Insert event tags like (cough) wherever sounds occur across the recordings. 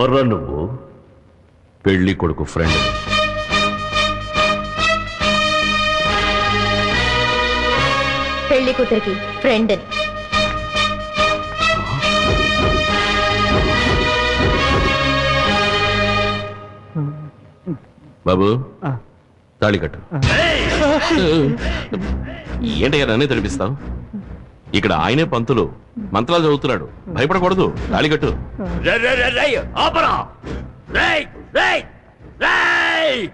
ఎవర్రా నువ్వు? పెళ్ళి కొడుకు ఫ్రెండ్. పెళ్ళి కూతురికి ఫ్రెండ్. బాబు తాళి కట్టు. ఏంటయ్యా నన్నే తడిపిస్తావు? ఇక్కడ ఆయనే పంతులు. మంత్రాలు చదువుతున్నాడు. భయపడకూడదు. రే, రే, రే, రే!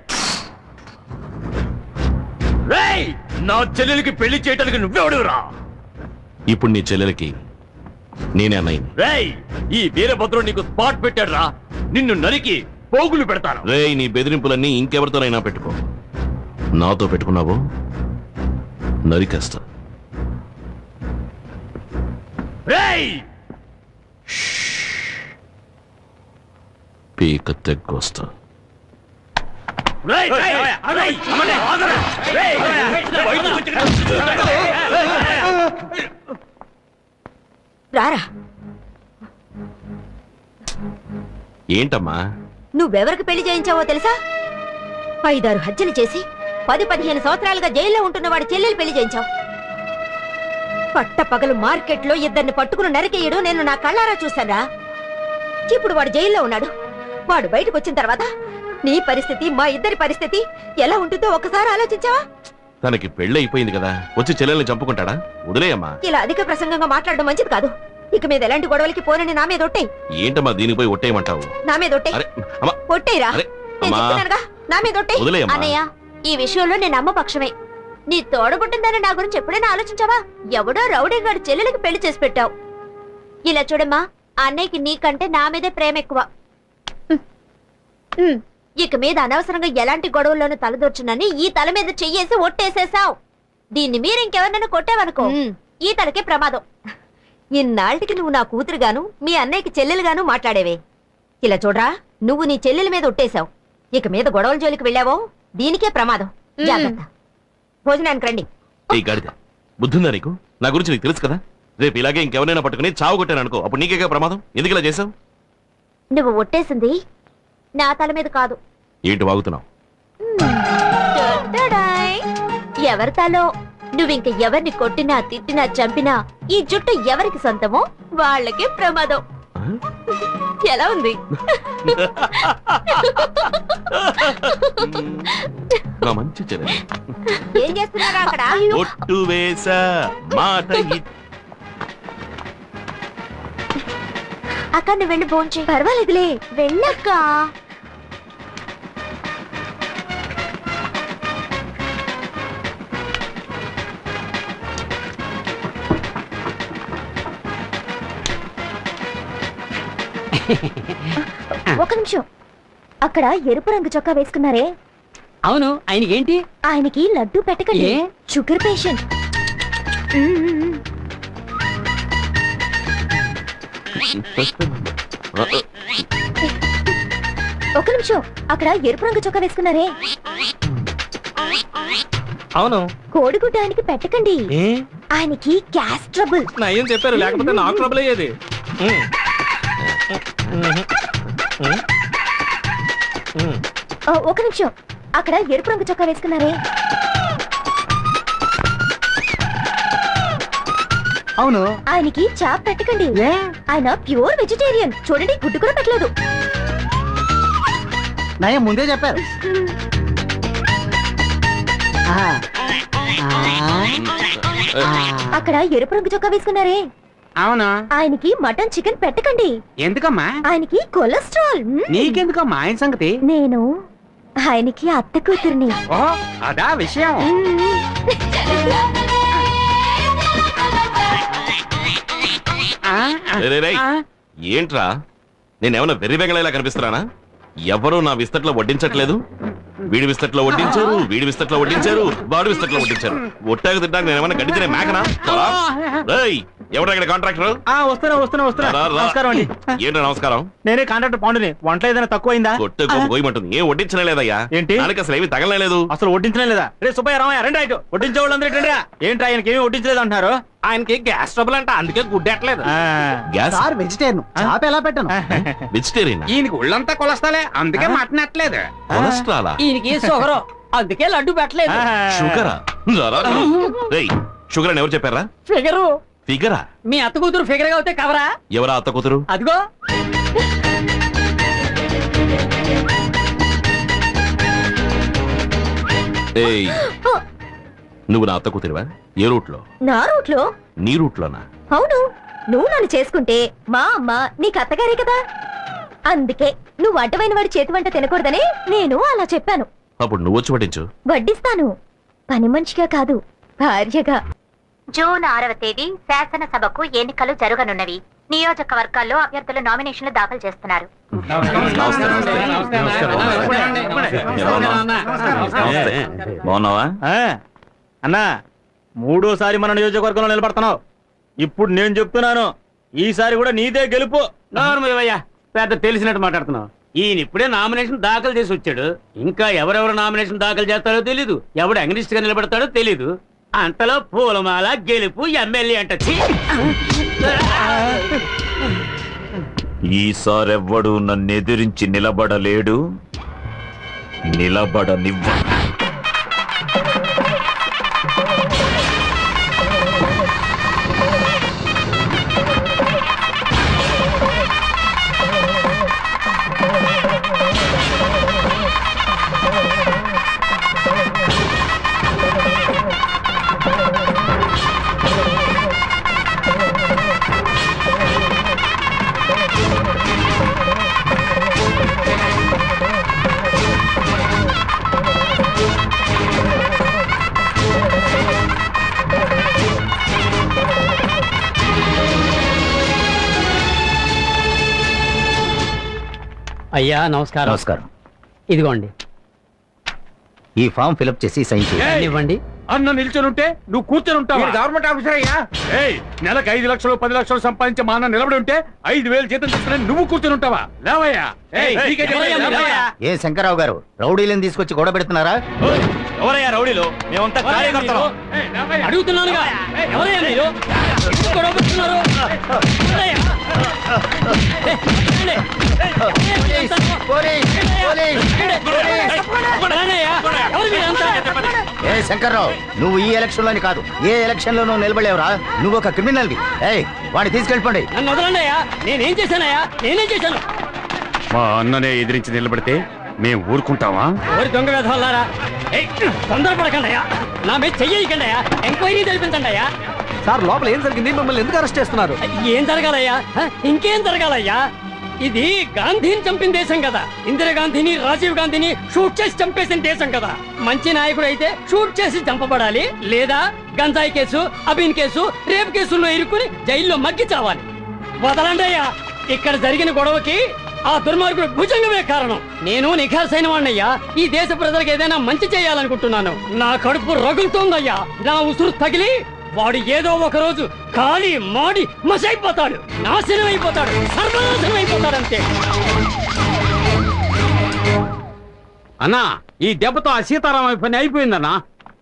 రేయ్, నా చెల్లెలికి పెళ్ళి చేయడానికి నువ్వెవడురా ఇప్పుడు నీ చెల్లెలకి నేనే అన్నయ్యని రేయ్ ఈ వీరభద్రుడు నీకు స్పాట్ పెట్టాడురా. నిన్ను నరికి పోగులు పెడతాను. రేయ్ నీ బెదిరింపులన్నీ ఇంకెవరితోనైనా పెట్టుకో. నాతో పెట్టుకున్నావో? నరికేస్తా. రేయ్ పీక తెగ్గొస్తా రారా ఏంటమ్మా నువ్వెవరికి పెళ్ళి చేయించావో తెలుసా ఐదారు హత్యలు చేసి పది పదిహేను సంవత్సరాలుగా జైల్లో ఉంటున్న వాడి చెల్లెలు పెళ్ళి చేయించావు పట్ట పగలు మార్కెట్లో ఇద్దరిని పట్టుకుని నరికేయడం నేను నా కళ్ళారా చూశానా ఇప్పుడు వాడు జైల్లో ఉన్నాడు. వాడు బయటకు వచ్చిన తర్వాత నీ పరిస్థితి మా ఇద్దరి పరిస్థితి ఎలా ఉంటుందో ఒకసారి ఆలోచించావా? తనకి పెళ్ళి అయిపోయింది కదా వచ్చి చెల్లెల్ని చంపుకుంటాడా? వదిలేయమ్మా. ఇలా అధిక ప్రసంగంగా మాట్లాడడం మంచిది కాదు. ఇక మీద ఎలాంటి గొడవలకి పోనని నా మీద ఒట్టేయి. ఏంటమ్మా దీనికి పోయి ఒట్టేయమంటావు? నా మీద అమ్మా. చెప్తున్నానుగా నా మీద వదిలేయమ్మా. అన్నయ్య ఈ విషయంలో నేను అమ్మ పక్షమే నీ తోడబుట్టిందని నా గురించి ఎప్పుడైనా ఆలోచించావా? ఎవడో రౌడీ గారి చెల్లెలకి పెళ్ళి చేసి పెట్టావు. ఇలా చూడమ్మా అన్నయ్యకి నీకంటే నా మీదే ప్రేమ ఎక్కువ. ఇక మీద అనవసరంగా ఎలాంటి గొడవల్లోనూ తలదొచ్చునని ఈ తల మీద చెయ్యేసి ఒట్టేసేసావు దీన్ని మీరు ఇంకెవరినైనా కొట్టావనుకో. ఈ తలకే ప్రమాదం. ఇన్నాళ్ళకి నువ్వు నా కూతురుగాను మీ అన్నయ్యకి చెల్లెలుగాను మాట్లాడేవే. ఇలా చూడరా నువ్వు నీ చెల్లెల మీద ఒట్టేశావు. ఇక మీద గొడవల జోలికి వెళ్ళావో దీనికే ప్రమాదం. జాగ్రత్త. భోజనానికి రండి ఏ గాడిద. బుద్ధుందా నీకు? నా గురించి నీకు తెలుసు కదా? రేపు ఇలాగే ఇంకెవరైనా పట్టుకుని చావు కొట్టాను అనుకో అప్పుడు నీకేగా ప్రమాదం? ఎందుకు ఇలా చేసావు నువ్వు ఒట్టేసింది నా తల మీద కాదు. ఏంటి వాగుతున్నావు. ఎవరి తలో నువ్వింక ఎవరిని కొట్టినా తిట్టినా చంపినా ఈ జుట్టు ఎవరికి సొంతమో వాళ్ళకే ప్రమాదం? ఎలా ఉంది? నా మంచి చెల్లెలు. ఏం చేస్తున్నారా అక్కడ? ఒట్టు వేసా మాట అక్క నువ్వు వెళ్ళి భోంచే పర్వాలేదులే. వెళ్ళక్క. (laughs) ఒక నిమిషం. అక్కడ ఎరుపు రంగు చొక్కా వేసుకున్నారే. అవును ఆయనకి ఏంటి ఆయనకి లడ్డు పెట్టకండి. ఏ? Sugar patient. ఒక నిమిషం. అక్కడ ఎరుపు రంగు చొక్కా వేసుకున్నారే. అవును. కోడిగుడ్డ ఆయనకి పెట్టకండి. ఏ? ఆయనకి గ్యాస్ ట్రబుల్. నా ఏం చెప్పారు లేకపోతే నాకు ట్రబుల్ అయ్యేది. ఉమ్. ఆ, ఒక నిమిషం. అక్కడ ఎరుపు రంగు చొక్కా వేసుకున్నారే. అవును. ఆయనకి చాప్ పెట్టకండి. ఏ? ఆయన ప్యూర్ వెజిటేరియన్. చూడండి గుడ్డు కూడా పెట్టలేదు. నయం ముందే చెప్పారు. ఆహా. ఆ. అక్కడ ఎరుపు రంగు చొక్కా వేసుకున్నారే. అవును? ఆయనకి మటన్ చికెన్ పెట్టకండి. ఎందుకమ్మా? ఆయనకి కొలెస్ట్రాల్ మ్మ్. నీకెందుకమ్మా ఆయన సంగతి? నేను ఆయనకి అత్త కూతుర్ని. ఓ అదా విషయం. ఆ, ఆ, రే, రే, రే. ఆ. ఏంట్రా? నేనేమన్నా వెర్రి వెగలేలా కనిపిస్తున్నానా? ఎవరు నా విస్తట్లో వడ్డించట్లేదు. వీడి విస్తట్లో వడ్డించారు వీడి విస్తట్లో వడ్డించారు వాడి విస్తట్లో వడ్డించారు. ఒట్టాక తింటాక నేనేమన్నా గడ్డి తినే మేకనా. రేయ్ ఇక్కడ కాంట్రాక్టర్? ఆ వస్తున్నా వస్తున్నా వస్తున్నా. నమస్కారం అండి. ఏంటి నమస్కారం? నేనే కాంట్రాక్టర్ పాండుని. వంట ఏదైనా కొట్టు గొప్ప గోయమంటుంది ఏం వడ్డించనే లేదయ్యా. ఏంటి? అసలు ఏమి తగలలేదు అసలు వడ్డించనే లేదా? రే సుబ్బయ్య రామయ్య రండి రైట్ వడ్డించే వాళ్ళందరూ ఏంటి ఏంటి ఆయనకి ఏమీ వడ్డించలేదు అంటున్నారు? ఆయనకి గ్యాస్ ట్రబుల్ అంట అందుకే గుడ్డెట్లేదు ఆ. గ్యాస్? Sir vegetarian. చేప ఎలా పెట్టను? వెజిటేరియన్? ఈయనకి ఒళ్ళంతా కొలస్తాలే అందుకే మటన్ ఎట్టలేదు. కొలెస్ట్రాలా? ఈయనకి షుగర్ అందుకే లడ్డు పెట్టలేదు. షుగరా? అని ఎవరు చెప్పారా? ఫిగరు. ఫిగరా? మీ అత్త కూతురు ఫిగర్గా అవుతే కవరా? ఎవరా అత్త కూతురు? అదిగో. ఏయ్ నువ్వు నా అత్త కూతురువా? ఏ రూట్లో? నా రూట్లో? నీ రూట్లోనా? అవును. నువ్వు నన్ను చేసుకుంటే మా అమ్మ నీకు అత్తగారే కదా? అందుకే నువ్వు అడ్డమైన వాడి చేతి వంట తినకూడదని నేను అలా చెప్పాను. అప్పుడు నువ్వు వచ్చి పట్టించు. వడ్డిస్తాను. పని మనిషిగా కాదు భార్యగా. జూన్ ఆరవ తేదీ శాసనసభకు ఎన్నికలు జరగనున్నవి. నియోజకవర్గాల్లో అభ్యర్థులు నామినేషన్లు దాఖలు చేస్తున్నారు. బాగున్నావా. అన్నా. మూడోసారి మన నియోజకవర్గంలో నిలబడుతున్నావు. ఇప్పుడు నేను చెప్తున్నాను ఈసారి కూడా నీదే గెలుపు. నోర్మయ్యా పెద్ద తెలిసినట్టు మాట్లాడుతున్నావు. ఈయన ఇప్పుడే నామినేషన్ దాఖలు చేసి వచ్చాడు. ఇంకా ఎవరెవరు నామినేషన్ దాఖలు చేస్తారో తెలీదు. ఎవడు అగ్నిస్ట్గా నిలబడతాడో తెలీదు. అంతలో పూలమాల గెలుపు ఎమ్మెల్యే అంట! ఈసారెవ్వడు నన్నెదిరించి నిలబడలేడు. నిలబడనివ్వ అయ్యా నమస్కారం. నమస్కారం. ఇదిగోండి. ఈ ఫామ్ ఫిలప్ చేసి సైన్ చేయండి. ఇవ్వండి. అన్న నిల్చొని ఉంటే నువ్వు కూర్చొని ఉంటావు? గవర్నమెంట్ ఆఫీసర్ అయ్యా. ఏయ్ నెలకు ఐదు లక్షలు పది లక్షలు సంపాదించే మా అన్న నిలబడి ఉంటే ఐదు వేలు జీతం తీసుకుని నువ్వు కూర్చొని ఉంటావా? లేవయ్యా. ఏయ్, నీకే చెప్పేది, లేవయ్యా. ఏ శంకరరావు గారు రౌడీలను తీసుకొచ్చి గొడవ పెడుతున్నారా? ఎవరయ్యా రౌడీలు? మేమంతా కార్యకర్తలు. ఏయ్, ఏ? ఏ శంకర్రావు నువ్వు ఈ ఎలక్షన్లోని కాదు ఏ ఎలక్షన్ లోనూ నిలబడలేవురా. నువ్వు ఒక క్రిమినల్ ఏయ్ వాడిని తీసుకెళ్ళిపోండి. నన్ను వదలండియా నేనేం చేశానయ్యా? నేనేం చేశాను? మా అన్ననే ఎదిరించి నిలబడితే మేము ఊరుకుంటావా ఓరి దొంగ వేధవల్లారా ఏయ్, తొందరపడకండి అయ్యా నా మీద చెయ్యకండి అయ్యా ఎంక్వైరీ జరిపించండి అయ్యా సార్ లోపల ఏం జరిగింది? మిమ్మల్ని ఎందుకు అరెస్ట్ చేస్తున్నారు? ఏం జరగాలయ్యా? ఇంకేం జరగాలయ్యా? ఇది గాంధీని చంపిన దేశం కదా. ఇందిరాగాంధీని రాజీవ్ గాంధీని షూట్ చేసి చంపేసిన దేశం కదా. మంచి నాయకుడు అయితే షూట్ చేసి చంపబడాలి. లేదా గంజాయి కేసు అబీన్ కేసు రేప్ కేసుల్లో ఇరుక్కుని జైల్లో మగ్గి చావాలి. వదలండి అయ్యా. ఇక్కడ జరిగిన గొడవకి ఆ దుర్మార్గుడు భుజంగమే కారణం. నేను నిఖార్సైన వాడినయ్యా. ఈ దేశ ప్రజలకు ఏదైనా మంచి చేయాలనుకుంటున్నాను. నా కడుపు రగులుతోందయ్యా. నా ఉసురు తగిలి వాడు ఏదో ఒక రోజు ఖాళీ మాడి మసైపోతాడు. నాశనం అయిపోతాడు సర్వనాశనం అయిపోతాడు అంతే అన్నా ఈ దెబ్బతో ఆ సీతారామయ్య పని అయిపోయిందన్నా.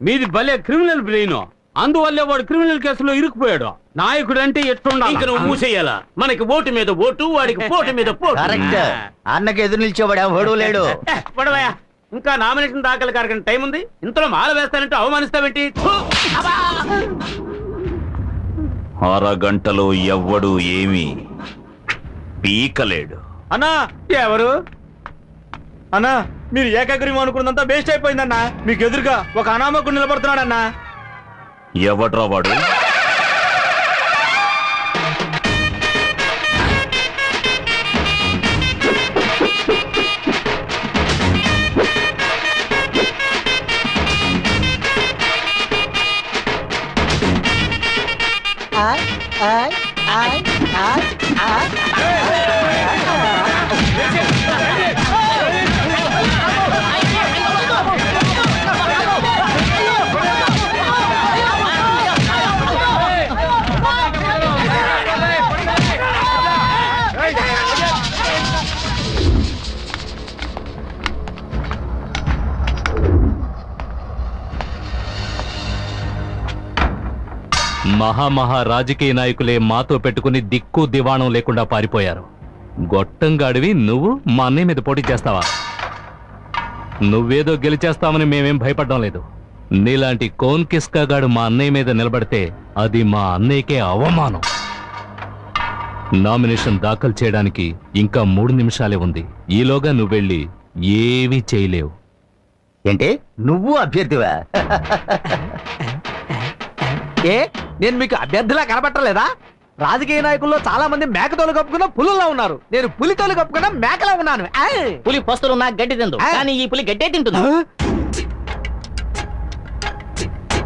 మీది భలే క్రిమినల్ బ్రెయిన్. అందువల్లే వాడు క్రిమినల్ కేసులో ఇరుక్కుపోయాడు. నాయకుడు అంటే ఇంక నువ్వు మూసేయాలా? మనకి ఓటు మీద ఓటు వాడికి పోటు మీద పోటు. కరెక్ట్. అన్నకి ఎదురు నిలిచేవాడు ఎవడూ లేడు. (laughs) ఇంకా నామినేషన్ దాఖలు కారకం టైం ఉంది? ఇంతలో మాల వేస్తానంటే అవమానిస్తావేంటి! అరగంటలో ఎవ్వడు ఏమీ పీకలేడు. అన్నా! ఎవరు? అన్నా మీరు ఏకాగ్రీవం అనుకున్నంతా వేస్ట్ అయిపోయిందన్నా. మీకు ఎదురుగా ఒక అనామకుడు నిలబడుతున్నాడన్నా. ఎవడ్రా వాడు? ఆయ్ ఆయ్ ఆయ్ ఆయ్ మహామహా రాజకీయ నాయకులే మాతో పెట్టుకుని దిక్కు దివాణం లేకుండా పారిపోయారు. గొట్టంగాడివి నువ్వు మా అన్నయ్య మీద పోటీ చేస్తావా? నువ్వేదో గెలిచేస్తామని మేమేం భయపడడం లేదు. నీలాంటి కోన్ కిస్కాగాడు మా అన్నయ్య మీద నిలబడితే అది మా అన్నయ్యకే అవమానం. నామినేషన్ దాఖలు చేయడానికి ఇంకా మూడు నిమిషాలే ఉంది. ఈలోగా నువ్వెళ్ళి ఏవీ చేయలేవు. ఏంటి? నువ్వు అభ్యర్థివా? ఏ? నేను మీకు అభ్యర్థిలా కనబట్టలేదా రాజకీయ నాయకుల్లో చాలా మంది మేకతోలు కప్పుకున్న పులుల్లో ఉన్నారు. నేను పులితోలు కప్పుకున్న మేకలా ఉన్నాను. పులి పస్తులు నాకు గడ్డి తిందు? కానీ ఈ పులి గడ్డే తింటుంది.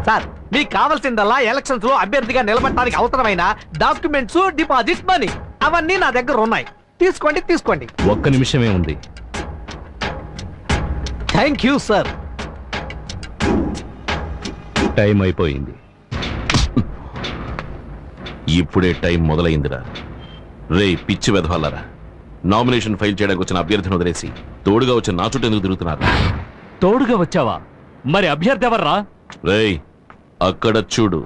సార్ మీకు కావాల్సిందల్లా ఎలక్షన్స్లో అభ్యర్థిగా నిలబడటానికి అవసరమైన డాక్యుమెంట్స్ డిపాజిట్ మనీ అవన్నీ నా దగ్గర ఉన్నాయి. తీసుకోండి తీసుకోండి. ఒక్క నిమిషమే ఉంది. Thank you sir. టైం అయిపోయింది. ఇప్పుడే టైం మొదలైందిరా. రే పిచ్చి వెధవాలరా నామినేషన్ ఫైల్ చేయడానికి వచ్చిన అభ్యర్థిని వదిలేసి తోడుగా వచ్చిన నా చుట్టూ ఎందుకు తిరుగుతున్నారు? తోడుగా వచ్చావా? మరి అభ్యర్థి ఎవర్రా? రేయ్ అక్కడ చూడు.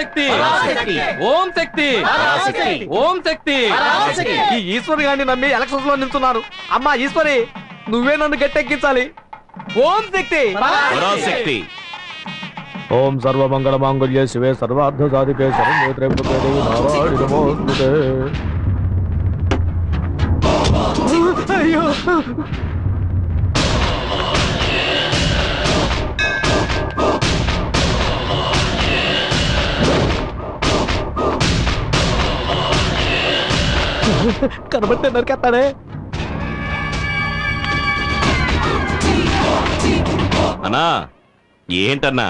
శక్తి. ఓం శక్తి. ఓం శక్తి. ఈ ఈశ్వరి గారిని నమ్మి ఎలక్షన్స్లో నిల్చున్నారు. అమ్మా ఈశ్వరి నువ్వే నన్ను గట్టెక్కించాలి. ఓం శక్తి. పరాశక్తి. ఓం సర్వమంగళ మాంగళ్య శివే సర్వార్థ సాధికే నమోస్తుతే అయ్యో. కనబట్టే నరికేస్తాడే. అన్నా ఏంటన్నా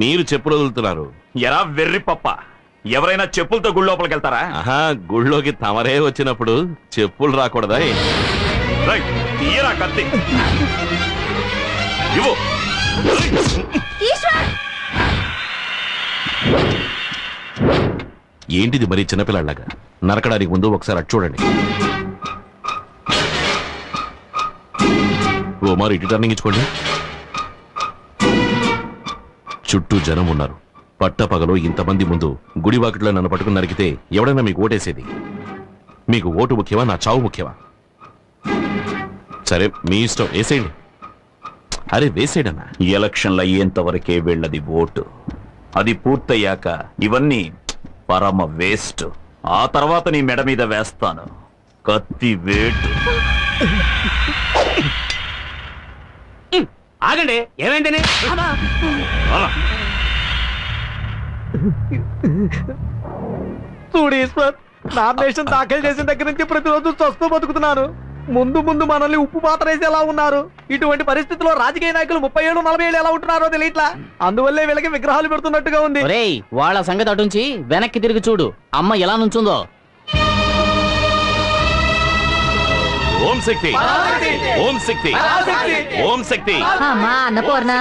మీరు చెప్పులు వదులుతున్నారు. ఎరా వెర్రి పప్ప ఎవరైనా చెప్పులతో గుడి లోపలికి వెళ్తారా? ఆహా గుళ్ళోకి తమరే వచ్చినప్పుడు చెప్పులు రాకూడదా? రేయ్, తీయరా కత్తి. ఇవ్వు. ఏంటిది మరి చిన్నపిల్లలాగా నరకడానికి ముందు ఒకసారి అటు చూడండి. ఓ మరి ఇటు టర్నింగ్ ఇచ్చుకోండి. చుట్టూ జనం ఉన్నారు. పట్టపగలో ఇంతమంది ముందు గుడివాకిట్లో నన్ను పట్టుకుని నరికితే ఎవడైనా మీకు ఓటేసేది? మీకు ఓటు ముఖ్యమా? నా చావు ముఖ్యమా? సరే మీ ఇష్టం. వేసేయండి. అరే వేసేయడన్నా? ఎలక్షన్లు అయ్యేంత వరకే ఓటు. అది పూర్తయ్యాక ఇవన్నీ పరమ వేస్ట్. ఆ తర్వాత నీ మెడ మీద వేస్తాను. కత్తి వేటు. ఆగండి ఏమైందని? చూడు ఈశ్వర్ నామినేషన్ దాఖలు చేసిన దగ్గర నుంచి ప్రతిరోజు స్వస్థ బతుకుతున్నాను. ముందు ముందు మనల్ని ఉప్పు పాత్ర వేసి ఎలా ఉన్నారు. ఇటువంటి పరిస్థితుల్లో రాజకీయ నాయకులు ముప్పై ఏళ్ళు నలభై ఏళ్ళు ఎలా ఉంటున్నారో తెలియట్లా? అందువల్లే వీళ్ళకి విగ్రహాలు పెడుతున్నట్టుగా ఉంది. ఒరేయ్ వాళ్ళ సంగతి అటుంచి వెనక్కి తిరిగి చూడు. అమ్మ ఎలా నుంచుందో. ఓం శక్తి. ఓం శక్తి. ఓం శక్తి. అమ్మా అన్నపూర్ణ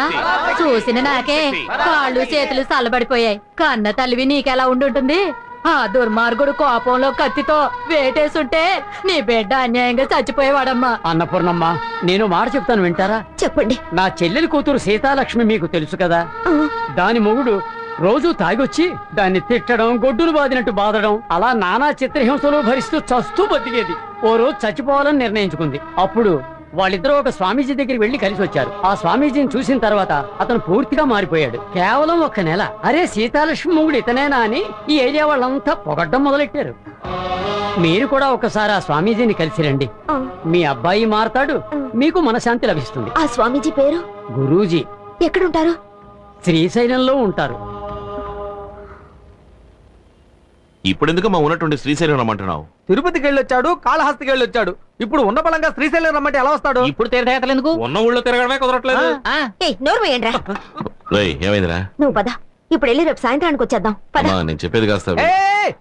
చూసిన నాకే కాళ్ళు చేతులు చల్లబడిపోయాయి కన్న తల్లివి నీకెలా ఉండుంటుంది? ఆ దుర్మార్గుడు కోపంలో కత్తితో వేటేసుంటే నీ బిడ్డ అన్యాయంగా చచ్చిపోయేవాడమ్మా. అన్నపూర్ణమ్మ నేను మాట చెప్తాను వింటారా? చెప్పండి. నా చెల్లెలి కూతురు సీతాలక్ష్మి మీకు తెలుసు కదా. దాని మొగుడు రోజు తాగొచ్చి దాన్ని తిట్టడం గొడ్డును బాదినట్టు బాదడం అలా నానా చిత్రహింసలు భరిస్తూ చస్తూ బతికేది. ఓ రోజు చచ్చిపోవాలని నిర్ణయించుకుంది. అప్పుడు వాళ్ళిద్దరూ ఒక స్వామీజీ దగ్గరికి వెళ్ళి కలిసి వచ్చారు. ఆ స్వామీజీని చూసిన తర్వాత అతను పూర్తిగా మారిపోయాడు. కేవలం ఒక నెల. అరే సీతాలక్ష్మి మొగుడు ఇతనేనా అని ఈ ఏరియా వాళ్ళంతా పొగడ్డం మొదలెట్టారు. మీరు కూడా ఒకసారి ఆ స్వామీజీని కలిసి రండి. మీ అబ్బాయి మారతాడు. మీకు మనశాంతి లభిస్తుంది. ఆ స్వామీజీ పేరు? గురూజీ. ఎక్కడుంటారు? శ్రీశైలంలో ఉంటారు. ఇప్పుడెందుకు మా ఉన్నటువంటి శ్రీశైలం రమ్మంటున్నావు? తిరుపతికి వెళ్ళొచ్చాడు కాళహస్తికి వెళ్ళొచ్చాడు ఇప్పుడు ఉన్న బలంగా శ్రీశైలం రమ్మంటే ఎలా వస్తాడు? ఇప్పుడు తీర్థయాత్రలు ఎందుకు? ఉన్న ఊళ్ళో తిరగడమే కుదరట్లేదు. ఆ, ఏయ్ నోరు వేయండిరా రేయ్ ఏమైందిరా? నువ్వు పద. ఇప్పుడు వెళ్ళి రేపు సాయంత్రానికి వచ్చేద్దాం. పద. అమ్మా నేను చెప్పేది కాస్త ఏ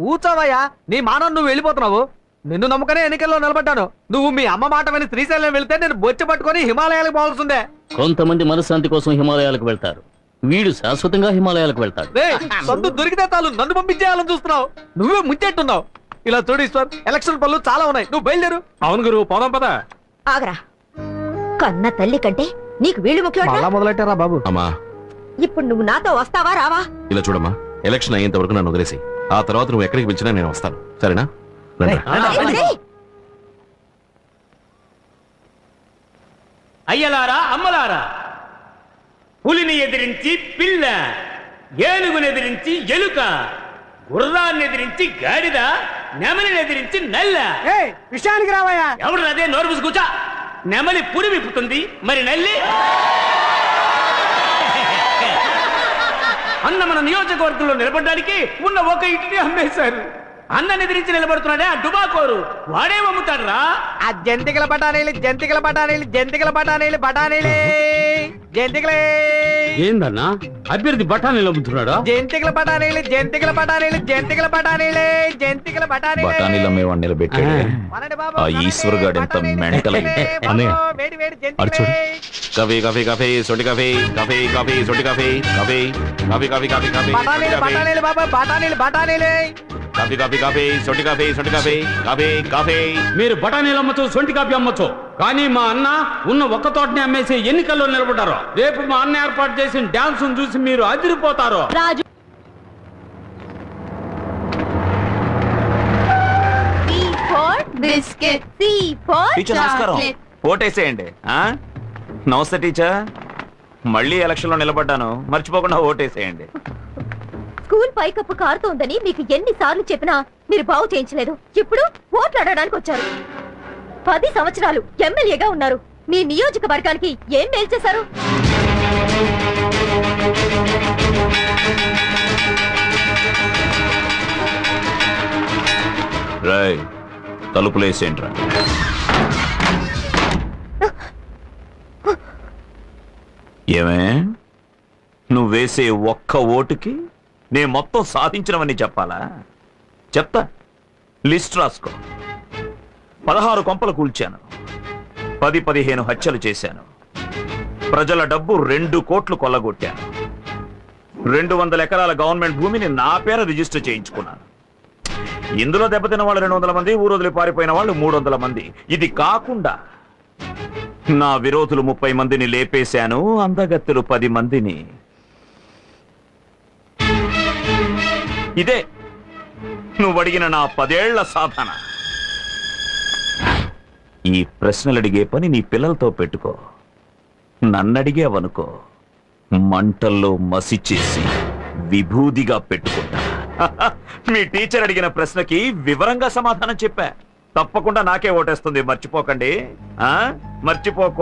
కూర్చోవయ్యా. నీ మానం నువ్వు వెళ్ళిపోతున్నావు. నిన్ను నమ్మకనే ఎన్నికల్లో నిలబడ్డాను. నువ్వు మీ అమ్మ మాట విని శ్రీశైలం వెళ్తే నేను బొచ్చి పట్టుకొని హిమాలయాలకు పోవాల్సిందే. కొంతమంది మనశ్శాంతి కోసం హిమాలయాలకు వెళ్తారు. వీడు శాశ్వతంగా హిమాలయాలకు వెళ్తాడు. సందు దొరికితే చాలు. నన్ను పంపించేయాలని చూస్తున్నావు. నువ్వే ముంచెట్టున్నావు ఇలా చూడు ఈశ్వర్ ఎలక్షన్ పనులు చాలా ఉన్నాయి. నువ్వు బయలుదేరు. అవును గురు పోదాం పద. ఆగరా. కన్న తల్లి కంటే నీకు వీళ్ళు ముఖ్యం మొదలెట్టారా బాబు? అమ్మా. ఇప్పుడు నువ్వు నాతో వస్తావా రావా? ఇలా చూడమ్మా. ఎలక్షన్ అయ్యేంత వరకు నన్ను వదిలేసి ఆ తర్వాత నువ్వు ఎక్కడికి పిలిచినా నేను వస్తాను. సరేనా? అయ్యలారా అమ్మలారా? పులిని ఎదిరించి పిల్ల ఏనుగుని ఎదిరించి ఎలుక గుర్రాన్ని ఎదిరించి గాడిద నెమలిని ఎదిరించి నల్ల. విషయానికి రావయ్యా. ఎవడు అదే నోరు మూసి కూర్చో. నెమలి పురి విప్పుతుంది మరి నల్లి? అన్న మన నియోజకవర్గంలో నిలబడడానికి ఉన్న ఒక ఇంటిని అమ్మేశారు. అన్నని ఎదిరించి నిలబడుతున్నాడే ఆ డుబాకోరు. వాడే అమ్ముతాడ్రా ఆ జంతికల బఠానీలు జంతికల బఠానీలు జంతికల బఠానీలు బఠానీలే. జంతికలే. ఏందన్నా? అభ్యర్థి బఠానీలు అమ్ముతున్నాడా జంతికల బఠానీలు జంతికల బఠానీలు జంతికల బఠానీలే జంతికల బఠానీలే. బఠానీలు నిలబెట్టాడు. ఆ. ఈశ్వర్ గాడు ఎంత మెంటల్ అన్నయ్య, వేడి వేడి అటు చూడు. జంతికలే. కాఫీ కాఫీ కాఫీ సొంటి కాఫీ కాఫీ కాఫీ సొంటి coffee coffee coffee coffee coffee coffee బఠానీలు బఠానీలు బాబా బఠానీలు బఠానీలే. కాఫీ కాఫీ కాఫీ సొంటి కాఫీ సొంటి కాఫీ కాఫీ కాఫీ. మీరు బఠానీలు అమ్మచ్చు సొంటి కాపీ అమ్మచ్చు. కానీ మా అన్న ఉన్న ఒక్క తోటని అమ్మేసి ఎన్నికల్లో నిలబడ్డారు? రేపు మా అన్న ఏర్పాటు చేసిన డాన్స్ చూసి మీరు అదిరిపోతారు. బిస్కెట్ సి ఫోర్ టీచర్ నమస్కారం. ఓటేసేయండి. ఆ? నమస్తే టీచర్. మళ్ళీ ఎలక్షన్లో నిలబడ్డాను. మర్చిపోకుండా ఓటేసేయండి. స్కూల్ పైకప్పు కారుతోందని మీకు ఎన్నిసార్లు చెప్పినా మీరు బాగు చేయించలేదు. ఇప్పుడు ఓట్లు అడగడానికి వచ్చారు. పది సంవత్సరాలు ఎమ్మెల్యేగా ఉన్నారు. మీ నియోజకవర్గానికి ఏం మేలు చేశారు? రాయ్ తలుపులేసేంట్రా ఏమే? నువ్వేసే ఒక్క ఓటుకి నేను మొత్తం సాధించినవని చెప్పాలా? చెప్తా. లిస్ట్ రాసుకో. పదహారు కొంపలు కూల్చాను. పది పదిహేను హత్యలు చేశాను. ప్రజల డబ్బు రెండు కోట్లు కొల్లగొట్టాను. రెండు వందల ఎకరాల గవర్నమెంట్ భూమిని నా పేర రిజిస్టర్ చేయించుకున్నాను. ఇందులో దెబ్బతిన వాళ్ళు రెండు వందల మంది ఊరోదిలి పారిపోయిన వాళ్ళు మూడు వందల మంది. ఇది కాకుండా నా విరోధులు ముప్పై మందిని లేపేశాను అందగత్తెలు పది మందిని. ఇదే నువ్వు అడిగిన నా పదేళ్ళ సాధన. ఈ ప్రశ్నలు అడిగే పని నీ పిల్లలతో పెట్టుకో. నన్నడిగేవనుకో. మంటల్లో మసిచేసి విభూదిగా పెట్టుకుంటా. (laughs) మీ టీచర్ అడిగిన ప్రశ్నకి వివరంగా సమాధానం చెప్పా. తప్పకుండా నాకే ఓటేస్తుంది. మర్చిపోకండి. ఆ? మర్చిపోకు.